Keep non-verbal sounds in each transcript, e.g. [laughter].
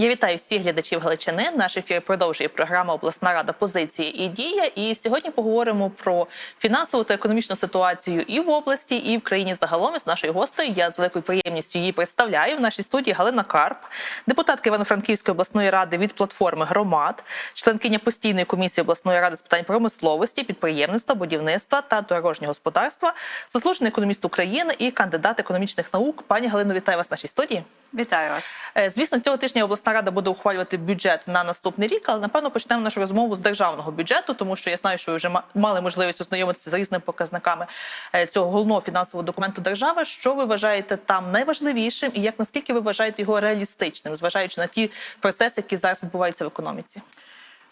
Я вітаю всіх глядачів Галичини. Наш ефір продовжує програма Обласна рада позиції і дія. І сьогодні поговоримо про фінансову та економічну ситуацію і в області, і в країні загалом. З нашою гостею я з великою приємністю її представляю в нашій студії Галина Карп, депутатка Івано-Франківської обласної ради від платформи громад, членкиня постійної комісії обласної ради з питань промисловості, підприємництва, будівництва та дорожнього господарства, заслужений економіст України і кандидат економічних наук. Пані Галино, вітаю вас в нашій студії. Вітаю вас. Е, Звісно, цього тижня обласна рада буде ухвалювати бюджет на наступний рік, але напевно почнемо нашу розмову з державного бюджету, тому що я знаю, що ви вже мали можливість ознайомитися з різними показниками е, цього головного фінансового документу держави. Що ви вважаєте там найважливішим, і як наскільки ви вважаєте його реалістичним, зважаючи на ті процеси, які зараз відбуваються в економіці?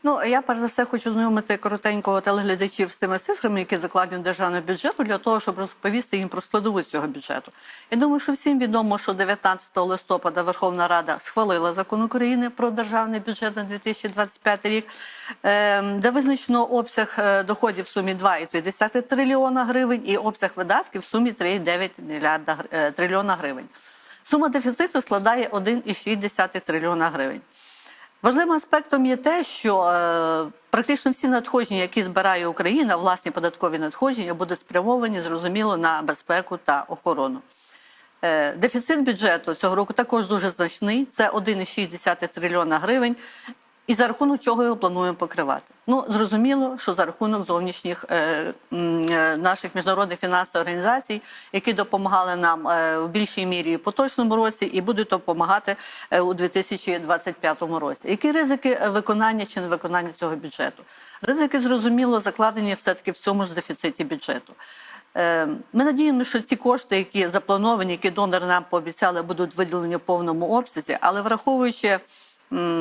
Ну я перш за все хочу знайомити коротенько телеглядачів з тими цифрами, які закладені в державний бюджет, для того, щоб розповісти їм про складову цього бюджету. Я думаю, що всім відомо, що 19 листопада Верховна Рада схвалила закон України про державний бюджет на 2025 рік, е, де визначено обсяг е, доходів в сумі 2,3 трильйона гривень і обсяг видатків в сумі 3,9 мільярда е, трильйона гривень. Сума дефіциту складає 1,6 трильйона гривень. Важливим аспектом є те, що е, практично всі надходження, які збирає Україна, власні податкові надходження, будуть спрямовані зрозуміло на безпеку та охорону. Е, дефіцит бюджету цього року також дуже значний. Це 1,6 трильйона гривень. І за рахунок чого його плануємо покривати? Ну зрозуміло, що за рахунок зовнішніх е, е, наших міжнародних фінансових організацій, які допомагали нам е, в більшій мірі в поточному році, і будуть допомагати е, у 2025 році. Які ризики виконання чи невиконання цього бюджету? Ризики зрозуміло закладені все таки в цьому ж дефіциті бюджету. Ми надіємося, що ці кошти, які заплановані, які донори нам пообіцяли, будуть виділені в повному обсязі, але враховуючи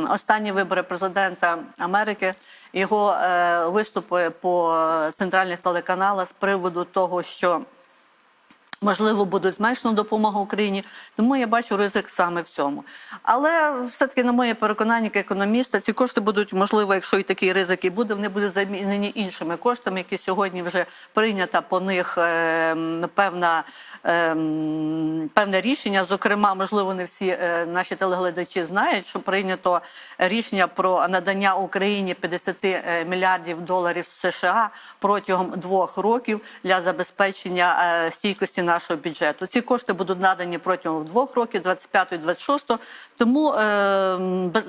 останні вибори президента Америки, його е, виступи по центральних телеканалах з приводу того, що Можливо, буде зменшена допомога Україні, тому я бачу ризик саме в цьому. Але все-таки, на моє переконання, як економіста, ці кошти будуть, можливо, якщо і такий ризик і буде, вони будуть замінені іншими коштами, які сьогодні вже прийнята по них е, певна, е, певне рішення. Зокрема, можливо, не всі е, наші телеглядачі знають, що прийнято рішення про надання Україні 50 е, мільярдів доларів США протягом двох років для забезпечення е, стійкості нашого бюджету. Ці кошти будуть надані протягом двох років, 25-26. Тому е,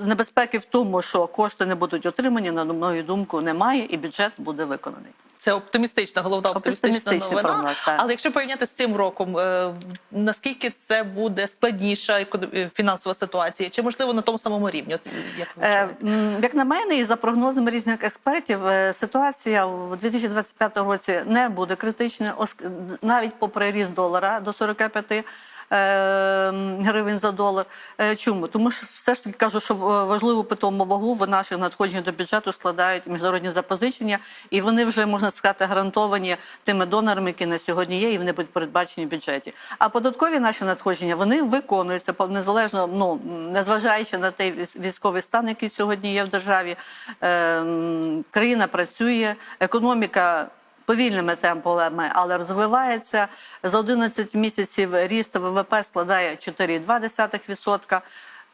небезпеки в тому, що кошти не будуть отримані, на мою думку, немає, і бюджет буде виконаний. Це оптимістична, головна оптимістична новина. прогноз. Але якщо порівняти з цим роком, е, наскільки це буде складніша е, фінансова ситуація, чи можливо на тому самому рівні? От як Е, Як на мене, і за прогнозами різних експертів, ситуація в 2025 році не буде критичною, навіть попри ріст долара до 45 е, гривень за долар. Е, Чому? Тому що все ж таки кажу, що в- важливу питому вагу в наших надходжень до бюджету складають міжнародні запозичення, і вони вже можна сказати гарантовані тими донорами, які на сьогодні є, і вони будуть передбачені в бюджеті. А податкові наші надходження вони виконуються незалежно, ну незважаючи на той військ- військовий стан, який сьогодні є в державі. Е, країна працює, економіка. Повільними темпами, але розвивається за 11 місяців. Ріст ВВП складає 4,2%.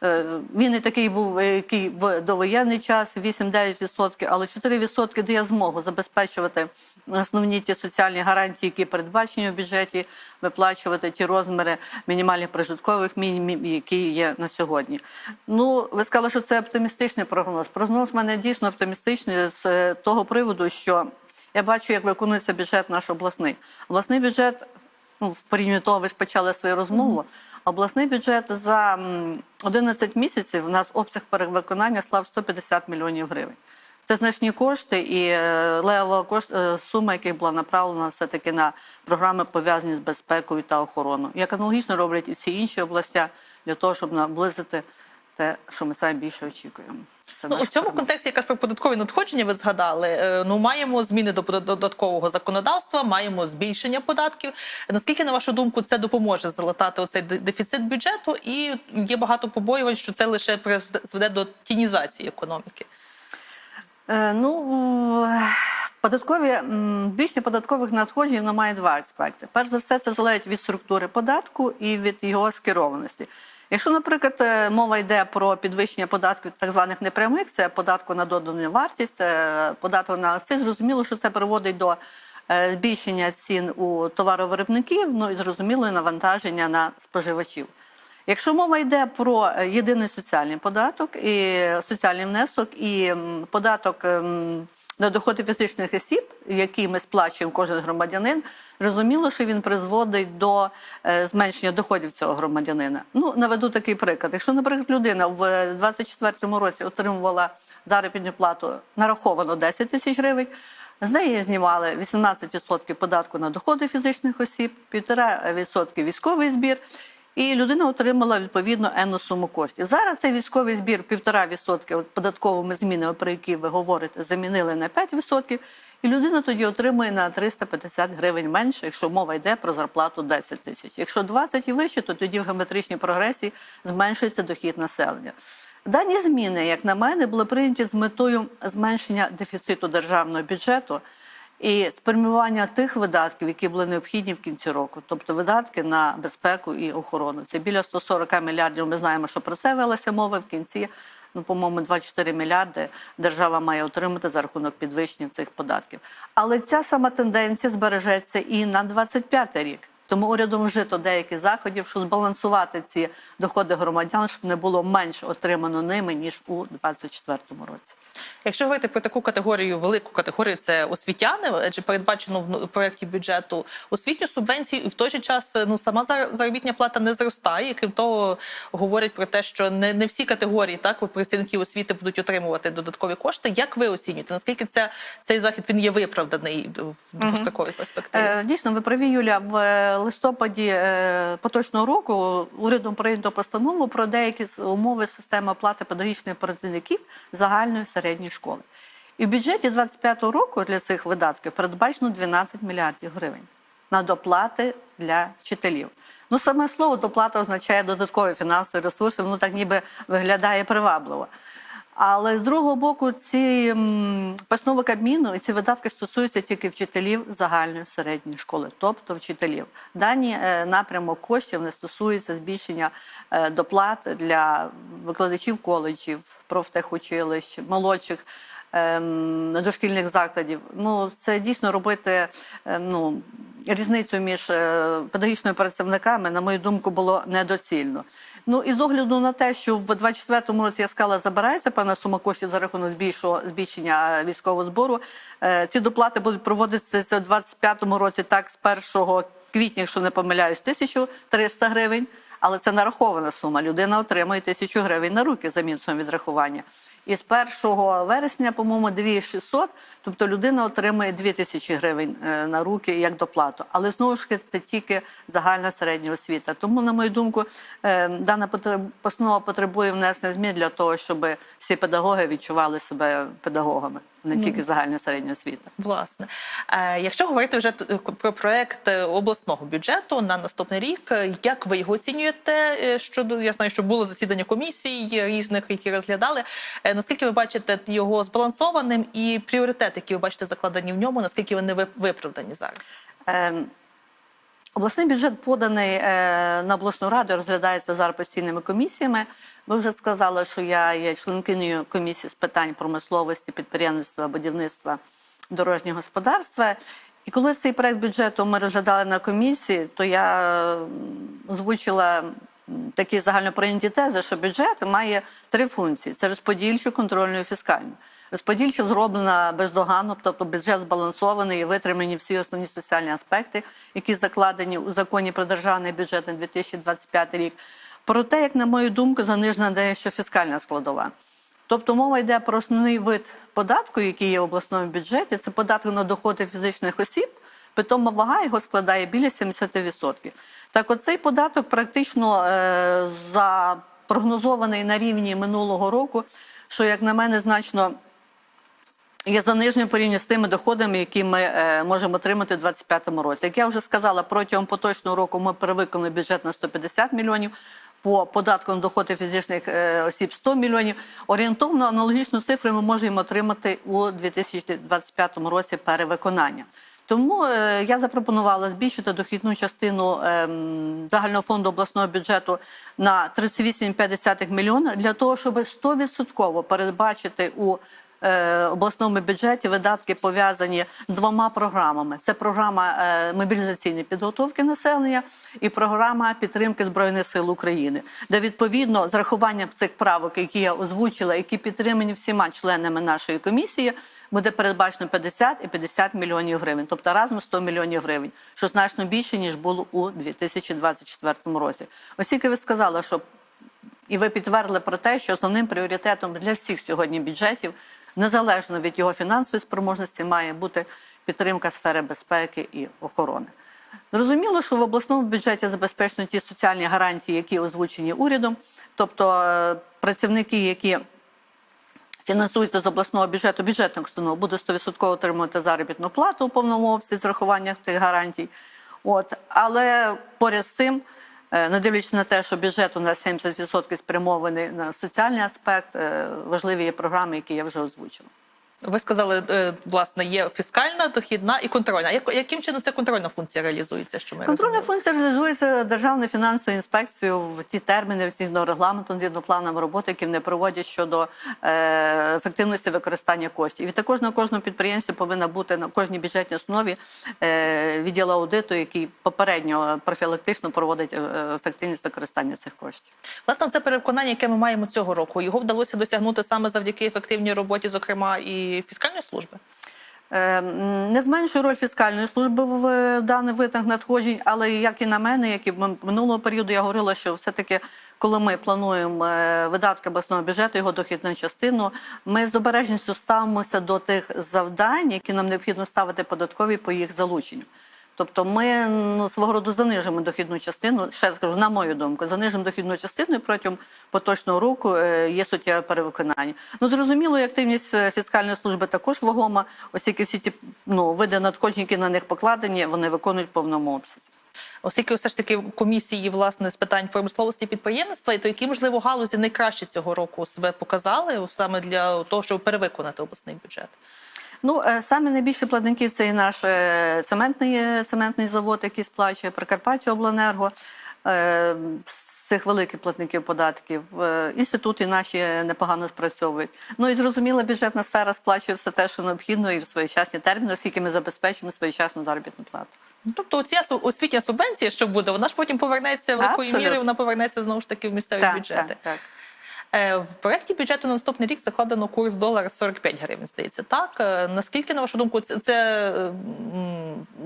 Е, Він не такий був, е, який в довоєнний час, 8-9%, але 4% дає змогу забезпечувати основні ті соціальні гарантії, які передбачені в бюджеті, виплачувати ті розміри мінімальних прожиткових мінімумів, які є на сьогодні. Ну, ви сказали, що це оптимістичний прогноз. Прогноз в мене дійсно оптимістичний з е, того приводу, що я бачу, як виконується бюджет наш обласний. Обласний бюджет, ну, в порівнянні того, ви ж почали свою розмову. Обласний бюджет за 11 місяців у нас обсяг перевиконання склав 150 мільйонів гривень. Це значні кошти, і е, левова кошт, е, сума, яких була направлена все-таки на програми, пов'язані з безпекою та охороною. Як аналогічно роблять і всі інші області для того, щоб наблизити те, що ми самі більше очікуємо. Це Ну, у цьому перемога. контексті якраз про податкові надходження ви згадали. Е, Ну маємо зміни до подат- додаткового законодавства, маємо збільшення податків. Наскільки на вашу думку це допоможе залатати оцей дефіцит бюджету? І є багато побоювань, що це лише призведе до тінізації економіки. Е, Ну, Податкові м, збільшення податкових надходжень воно має два аспекти. Перш за все, це залежить від структури податку і від його скерованості. Якщо, наприклад, е, мова йде про підвищення податків так званих непрямих, це податку на додану вартість, це податок на акциз, зрозуміло, що це приводить до е, збільшення цін у товаровиробників, ну і зрозуміло, навантаження на споживачів. Якщо мова йде про е, єдиний соціальний податок і соціальний внесок і податок ем, на доходи фізичних осіб, який ми сплачуємо кожен громадянин, розуміло, що він призводить до е, зменшення доходів цього громадянина. Ну наведу такий приклад. Якщо, наприклад, людина в 2024 році отримувала заробітну плату нараховано 10 тисяч гривень. З неї знімали 18% податку на доходи фізичних осіб, 1,5% військовий збір, і людина отримала відповідно енну суму коштів. Зараз цей військовий збір 1,5% податковими змінами, про які ви говорите, замінили на 5%, і людина тоді отримує на 350 гривень менше, якщо мова йде про зарплату 10 тисяч. Якщо 20 і вище, то тоді в геометричній прогресії зменшується дохід населення. Дані зміни, як на мене, були прийняті з метою зменшення дефіциту державного бюджету і спрямування тих видатків, які були необхідні в кінці року, тобто видатки на безпеку і охорону. Це біля 140 мільярдів. Ми знаємо, що про це велася мова в кінці. Ну, по-моєму, 24 мільярди держава має отримати за рахунок підвищення цих податків. Але ця сама тенденція збережеться і на 25 рік. Тому урядом вжито деяких заходів, щоб збалансувати ці доходи громадян, щоб не було менше отримано ними ніж у 2024 році. Якщо говорити про таку категорію, велику категорію, це освітяни, адже передбачено в проєкті бюджету освітню субвенцію, і в той же час ну сама зар- заробітня плата не зростає. І, крім того, говорять про те, що не, не всі категорії так працівників освіти будуть отримувати додаткові кошти. Як ви оцінюєте? Наскільки ця цей захід він є виправданий в довгостроковій перспективі? Е, Дійсно, ви праві, Юля. Листопаді е, поточного року урядом прийнято постанову про деякі умови системи оплати педагогічних працівників загальної середньої школи. І в бюджеті 25 року для цих видатків передбачено 12 мільярдів гривень на доплати для вчителів. Ну, саме слово доплата означає додаткові фінансові ресурси, воно так ніби виглядає привабливо. Але з другого боку, ці постанови Кабміну і ці видатки стосуються тільки вчителів загальної середньої школи, тобто вчителів. Дані е, напрямок коштів не стосується збільшення е, доплат для викладачів коледжів, профтехучилищ, молодших ем, дошкільних закладів. Ну, це дійсно робити ем, ну, різницю між е, педагогічними працівниками, на мою думку, було недоцільно. Ну і з огляду на те, що в 24-му році я сказала, забирається певна сума коштів за рахунок збільшого збільшення е, військового збору. е, Ці доплати будуть проводитися в 25-му році так з 1 квітня, якщо не помиляюсь, 1300 гривень. Але це нарахована сума. Людина отримує тисячу гривень на руки за мінусом відрахування. І з 1 вересня, по-моєму, 2600, тобто людина отримує 2000 гривень е, на руки як доплату. Але знову ж таки це тільки загальна середня освіта. Тому, на мою думку, е, дана постанова потребує внесення змін для того, щоб всі педагоги відчували себе педагогами, не тільки загальна середня освіта. Власне, Е, якщо говорити вже про проект е, обласного бюджету на наступний рік, е, як ви його оцінюєте? Е, Щодо я знаю, що було засідання комісій різних, які розглядали. Е, Наскільки ви бачите його збалансованим і пріоритети, які ви бачите закладені в ньому, наскільки вони ви- виправдані зараз? Ем, Обласний бюджет поданий е, на обласну раду, розглядається зараз постійними комісіями. Ви вже сказали, що я є членкинею комісії з питань промисловості, підприємництва, будівництва, дорожнього господарства. І коли цей проект бюджету ми розглядали на комісії, то я озвучила такі загальноприйняті тези, що бюджет має три функції: це розподільчу, контрольну і фіскальну. Розподільча зроблена бездоганно, тобто бюджет збалансований і витримані всі основні соціальні аспекти, які закладені у законі про державний бюджет на 2025 рік. Проте, як на мою думку, занижена дещо фіскальна складова. Тобто мова йде про основний вид податку, який є в обласному бюджеті, це податок на доходи фізичних осіб, питома вага його складає біля 70%. Так от цей податок практично е, запрогнозований на рівні минулого року, що, як на мене, значно є заниженням порівняно з тими доходами, які ми е, можемо отримати у 2025 році. Як я вже сказала, протягом поточного року ми перевиконали бюджет на 150 мільйонів. по податку на доходи фізичних е, осіб 100 мільйонів. Орієнтовно аналогічну цифру ми можемо отримати у 2025 році перевиконання. Тому е, я запропонувала збільшити дохідну частину ем, загального фонду обласного бюджету на 38,5 мільйона для того, щоб 100% передбачити у обласному бюджеті видатки пов'язані двома програмами: це програма е, мобілізаційної підготовки населення і програма підтримки збройних сил України, де відповідно з рахуванням цих правок, які я озвучила, які підтримані всіма членами нашої комісії, буде передбачено 50 і 50 мільйонів гривень, тобто разом 100 мільйонів гривень, що значно більше ніж було у 2024 році. Оскільки ви сказали, що і ви підтвердили про те, що основним пріоритетом для всіх сьогодні бюджетів, незалежно від його фінансової спроможності, має бути підтримка сфери безпеки і охорони. Зрозуміло, що в обласному бюджеті забезпечено ті соціальні гарантії, які озвучені урядом, тобто е, працівники, які фінансуються з обласного бюджету, бюджетних установ, будуть 100% отримувати заробітну плату у повному обсязі з рахуванням тих гарантій. От. Але поряд з цим, не дивлячись на те, що бюджет у нас 70% спрямований на соціальний аспект, е, важливі є програми, які я вже озвучила. Ви сказали, е, власне, є фіскальна, дохідна і контрольна. Яким чином ця контрольна функція реалізується? Що ми Контрольна розуміємо? функція реалізується Державною фінансовою інспекцією в ті терміни, згідно регламенту, згідно планом роботи, які вони проводять щодо е, ефективності використання коштів. І також на кожному підприємстві повинна бути на кожній бюджетній основі е, відділ аудиту, який попередньо профілактично проводить ефективність використання цих коштів. Власне, це переконання, яке ми маємо цього року. Його вдалося досягнути саме завдяки ефективній роботі, зокрема і фіскальної служби. Е, Не зменшує роль фіскальної служби в даний видах надходжень, але як і на мене, як і в минулого періоду, я говорила, що все-таки, коли ми плануємо е, видатки обласного бюджету, його дохідну частину, ми з обережністю ставимося до тих завдань, які нам необхідно ставити податкові по їх залученню. Тобто ми ну, свого роду занижимо дохідну частину, ще раз скажу, на мою думку, занижимо дохідну частину і протягом поточного року е, є суттєве перевиконання. Ну зрозуміло, активність е, фіскальної служби також вагома, оскільки всі ті ну, види надходжень, які на них покладені, вони виконують в повному обсязі. Оскільки все ж таки комісії власне з питань промисловості і підприємництва, і то які можливо галузі найкраще цього року себе показали саме для того, щоб перевиконати обласний бюджет. Ну, е, саме найбільші платники це і наш е, цементний, е, цементний завод, який сплачує Прикарпаття Обленерго. З цих великих платників податків інститути наші непогано спрацьовують. Ну і зрозуміла, бюджетна сфера сплачує все те, що необхідно, і в своєчасні терміни, оскільки ми забезпечимо своєчасну заробітну плату. Ну, Тобто ця освітня субвенція, що буде, вона ж потім повернеться великою мірою, вона повернеться знову ж таки в місцеві бюджети. так, так. Е, В проєкті бюджету на наступний рік закладено курс долара 45 гривень, здається. Так Е, наскільки на вашу думку, це, це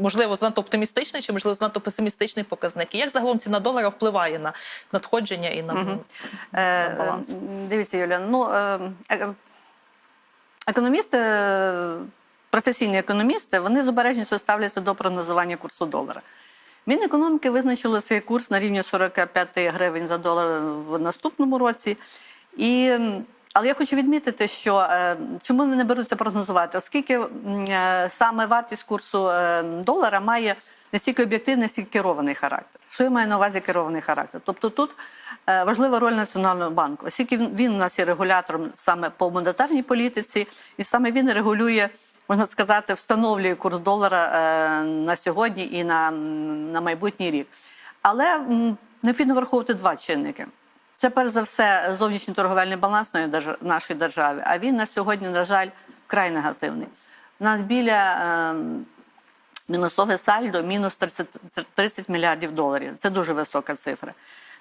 можливо занадто оптимістичний чи можливо занадто песимістичний показник? І як загалом ціна долара впливає на надходження і на, Мгм. на Е, баланс? Дивіться, Юля, ну е, економісти, професійні економісти, вони з обережністю ставляться до прогнозування курсу долара. Мінекономіки визначило цей курс на рівні 45 гривень за долар в наступному році. І, але я хочу відмітити, що е, чому не беруться прогнозувати, оскільки е, саме вартість курсу е, долара має не стільки об'єктивний, стільки керований характер. Що я маю на увазі керований характер? Тобто тут важлива роль Національного банку, оскільки він, у нас є регулятором саме по монетарній політиці, і саме він регулює, можна сказати, встановлює курс долара на сьогодні і на, на майбутній рік. Але необхідно враховувати два чинники. Це перш за все зовнішній торговельний баланс нашої держави. А він на сьогодні, на жаль, вкрай негативний. У нас біля ем, мінусове сальдо мінус 30, 30 мільярдів доларів. Це дуже висока цифра.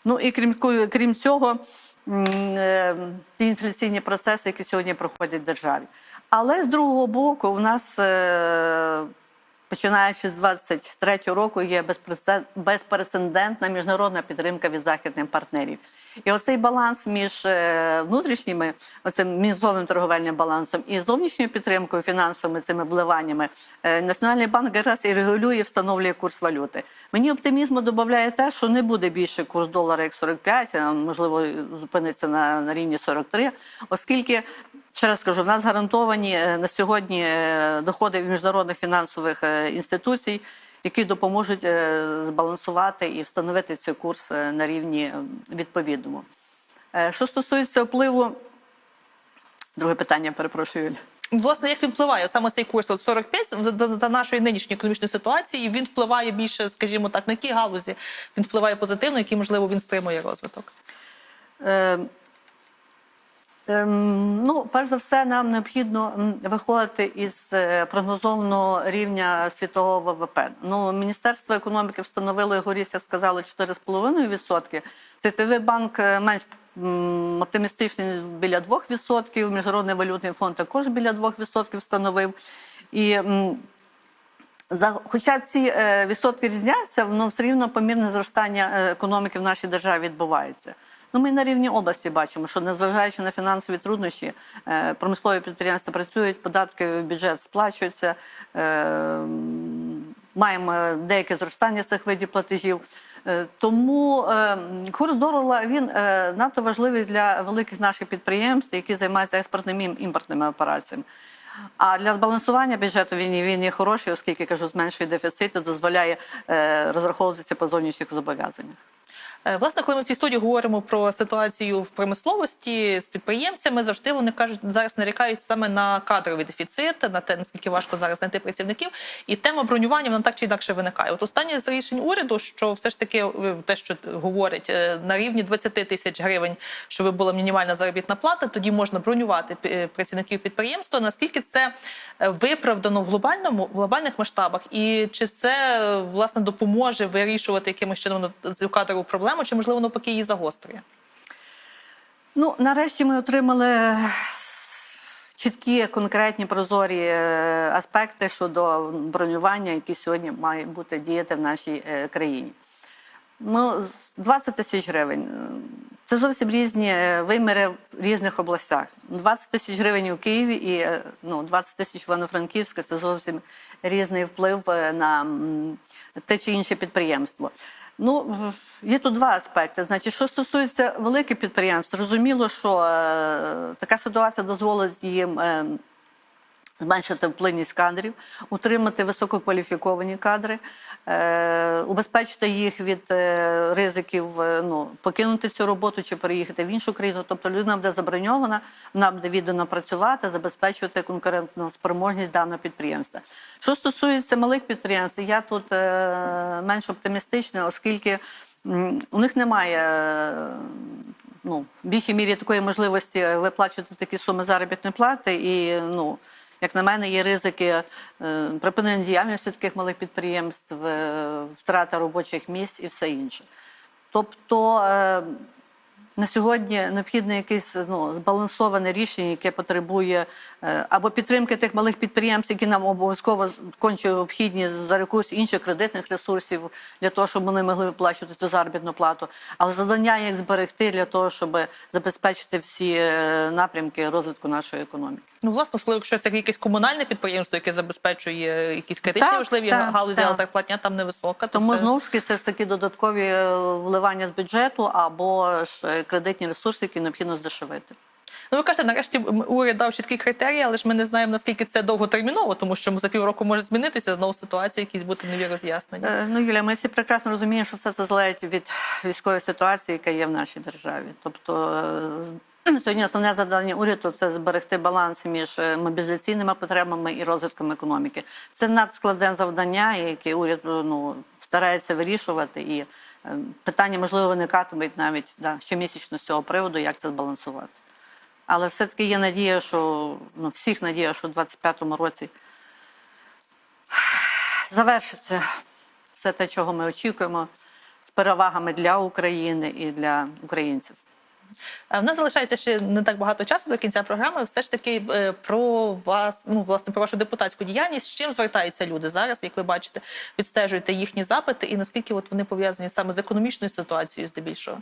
Ну і крім, крім цього, м, е, ті інфляційні процеси, які сьогодні проходять в державі. Але з другого боку, у нас, е, починаючи з 23 року, є безпрецеден- безпрецедентна міжнародна підтримка від західних партнерів. І оцей баланс між е, внутрішніми, оцим мінусовим торговельним балансом і зовнішньою підтримкою, фінансовими цими вливаннями, е, Національний банк якраз і регулює, встановлює курс валюти. Мені оптимізму додає те, що не буде більше курс долара як 45, а можливо зупиниться на, на рівні 43, оскільки. Ще раз скажу, в нас гарантовані е, на сьогодні доходи від міжнародних фінансових інституцій, які допоможуть е, збалансувати і встановити цей курс е, на рівні відповідному. Е, Що стосується впливу, друге питання, перепрошую. Юля. Власне, як він впливає саме цей курс от 45 за, нашої нинішньої економічної ситуації? Він впливає більше, скажімо так, на які галузі він впливає позитивно, які можливо він стримує розвиток. Ем, Ну, перш за все, нам необхідно виходити із е, прогнозованого рівня світового ВВП. Ну, Міністерство економіки встановило його ріст, як сказали, 4,5%. Світовий банк е, менш оптимістичний біля 2%, Міжнародний валютний фонд також біля 2% встановив. І за, хоча ці е, відсотки різняться, воно все рівно помірне зростання економіки в нашій державі відбувається. Ну, ми на рівні області бачимо, що незважаючи на фінансові труднощі, е, промислові підприємства працюють, податки в бюджет сплачуються, е, маємо деяке зростання цих видів платежів. Е, Тому курс долара він надто важливий для великих наших підприємств, які займаються експортними і імпортними операціями. А для збалансування бюджету він, він є хороший, оскільки кажу, зменшує дефіцит і дозволяє розраховуватися по зовнішніх зобов'язаннях. Е, Власне, коли ми в цій студії говоримо про ситуацію в промисловості з підприємцями, завжди вони кажуть, зараз нарікають саме на кадровий дефіцит, на те, наскільки важко зараз знайти працівників, і тема бронювання вона так чи інакше виникає. От останнє з рішень уряду, що все ж таки е, те, що говорить е, на рівні 20 тисяч гривень, щоб була мінімальна заробітна плата, тоді можна бронювати працівників підприємства. Наскільки це виправдано в глобальному в глобальних масштабах, і чи це власне допоможе вирішувати якимось чином цю кадрову проблему, чи можливо навпаки її загострює? Ну, нарешті ми отримали чіткі, конкретні, прозорі е, аспекти щодо бронювання, які сьогодні мають бути діяти в нашій е, країні. Ну, 20 тисяч гривень. Це зовсім різні е, виміри в різних областях. 20 тисяч гривень у Києві і ну, 20 тисяч в Івано-Франківську це зовсім різний вплив на те чи інше підприємство. Ну, є тут два аспекти. Значить, що стосується великих підприємств, зрозуміло, що е, така ситуація дозволить їм. е, Зменшити вплинність кадрів, утримати висококваліфіковані кадри, е, убезпечити їх від е, ризиків е, ну, покинути цю роботу чи переїхати в іншу країну. Тобто людина буде заброньована, вона буде віддано працювати, забезпечувати конкурентну спроможність даного підприємства. Що стосується малих підприємств, я тут е, менш оптимістична, оскільки у них немає. е, Ну, в більшій мірі такої можливості виплачувати такі суми заробітної плати, і ну як на мене, є ризики е, припинення діяльності таких малих підприємств, е, втрата робочих місць і все інше. Тобто е, на сьогодні необхідне якесь ну, збалансоване рішення, яке потребує або підтримки тих малих підприємств, які нам обов'язково конче необхідні за якусь інших кредитних ресурсів для того, щоб вони могли виплачувати цю заробітну плату, але завдання їх зберегти для того, щоб забезпечити всі напрямки розвитку нашої економіки. Ну, власне, можливо, якщо це якесь комунальне підприємство, яке забезпечує якісь критичні Так, важливі так, галузі, так. але зарплатня там невисока. то Тому це... знову ж таки це ж таки додаткові е, вливання з бюджету або ж е, кредитні ресурси, які необхідно здешевити. Ну, ви кажете, нарешті уряд дав чіткі критерії, але ж ми не знаємо, наскільки це довготерміново, тому що за півроку може змінитися знову ситуація, якісь бути нові роз'яснення. Е, Ну, Юля, ми всі прекрасно розуміємо, що все це залежить від військової ситуації, яка є в нашій державі. Тобто е, [clears throat] сьогодні основне завдання уряду це зберегти баланс між е, мобілізаційними потребами і розвитком економіки. Це надскладне завдання, яке уряд е, ну, старається вирішувати, і е, питання можливо виникатимуть навіть да, щомісячно з цього приводу, як це збалансувати. Але все-таки є надія, що ну, всіх надія, що у 25-му році завершиться все те, чого ми очікуємо, з перевагами для України і для українців. А В нас залишається ще не так багато часу до кінця програми. Все ж таки е, про вас, ну власне про вашу депутатську діяльність. З чим звертаються люди зараз? Як ви бачите, відстежуєте їхні запити, і наскільки от вони пов'язані саме з економічною ситуацією, здебільшого?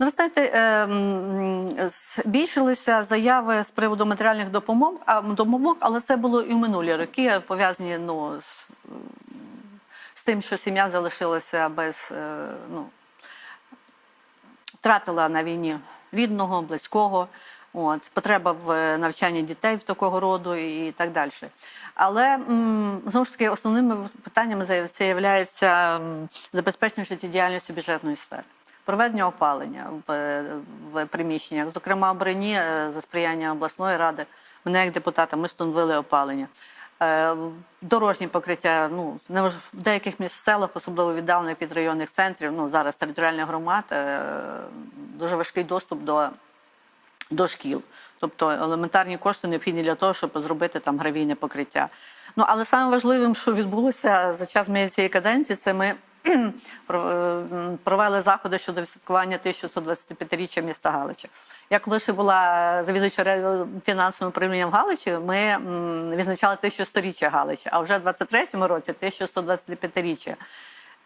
Ну, ви знаєте, ем, збільшилися заяви з приводу матеріальних допомог, але це було і в минулі роки, пов'язані ну, з, з тим, що сім'я залишилася без е, ну, втратила на війні рідного, близького. От, потреба в е, навчанні дітей в такого роду і так далі. Але знову ж таки основними питаннями це є забезпечення життєдіяльності бюджетної сфери. Проведення опалення в, в приміщеннях. Зокрема, в Броні е, за сприяння обласної ради мене як депутата ми встановили опалення. Е, Дорожні покриття, ну не в деяких міст селах, особливо віддалених від районних центрів, ну зараз територіальних громад, е, дуже важкий доступ до до шкіл. Тобто елементарні кошти необхідні для того, щоб зробити там гравійне покриття. Ну але найважливим, важливим, що відбулося за час моєї цієї каденції, це ми провели заходи щодо відсвяткування 1125-річчя міста Галича. Я коли ще була завідувача фінансовим управлінням Галичі, ми відзначали 1100-річчя Галича, а вже в 23-му році 1125-річчя.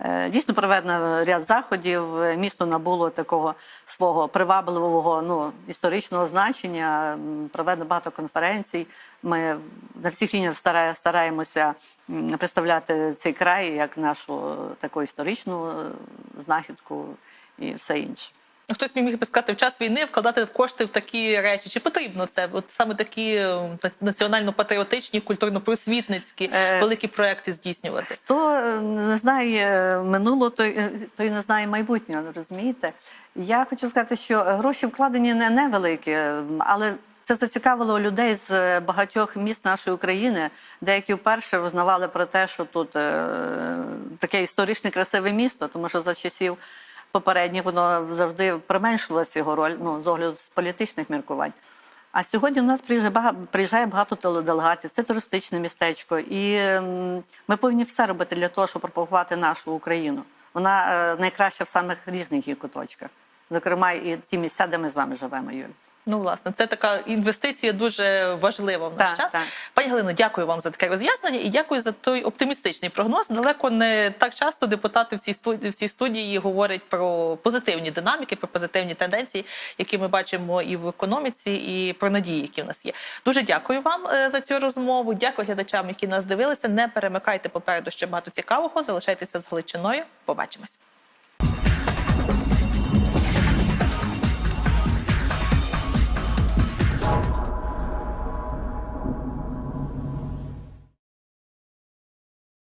Е, Дійсно проведено ряд заходів. Місто набуло такого свого привабливого ну, історичного значення. Проведено багато конференцій. Ми на всіх лініях стараємося представляти цей край як нашу таку історичну е, знахідку і все інше. Хтось міг би сказати, в час війни вкладати в кошти в такі речі. Чи потрібно це? От саме такі е, національно-патріотичні, культурно-просвітницькі Е, великі проекти здійснювати? Хто е, не знає минулого, той, е, той не знає майбутнього, розумієте? Я хочу сказати, що гроші вкладені не невеликі, е, але це зацікавило людей з багатьох міст нашої України, деякі вперше визнавали про те, що тут е, таке історичне красиве місто, тому що за часів попередніх воно завжди применшувалася його роль ну, з огляду з політичних міркувань. А сьогодні у нас приїжджає багато, приїжджає багато теледелегатів, це туристичне містечко, і ми повинні все робити для того, щоб пропагувати нашу Україну. Вона е, найкраща в самих різних її куточках, зокрема, і ті місця, де ми з вами живемо, Юль. Ну, власне, це така інвестиція дуже важлива в наш Так, час. так. Пані Галино, дякую вам за таке роз'яснення і дякую за той оптимістичний прогноз. Далеко не так часто депутати в цій студії в цій студії говорять про позитивні динаміки, про позитивні тенденції, які ми бачимо і в економіці, і про надії, які в нас є. Дуже дякую вам е, за цю розмову. Дякую глядачам, які нас дивилися. Не перемикайте попереду ще багато цікавого. Залишайтеся з Галичиною. Побачимось.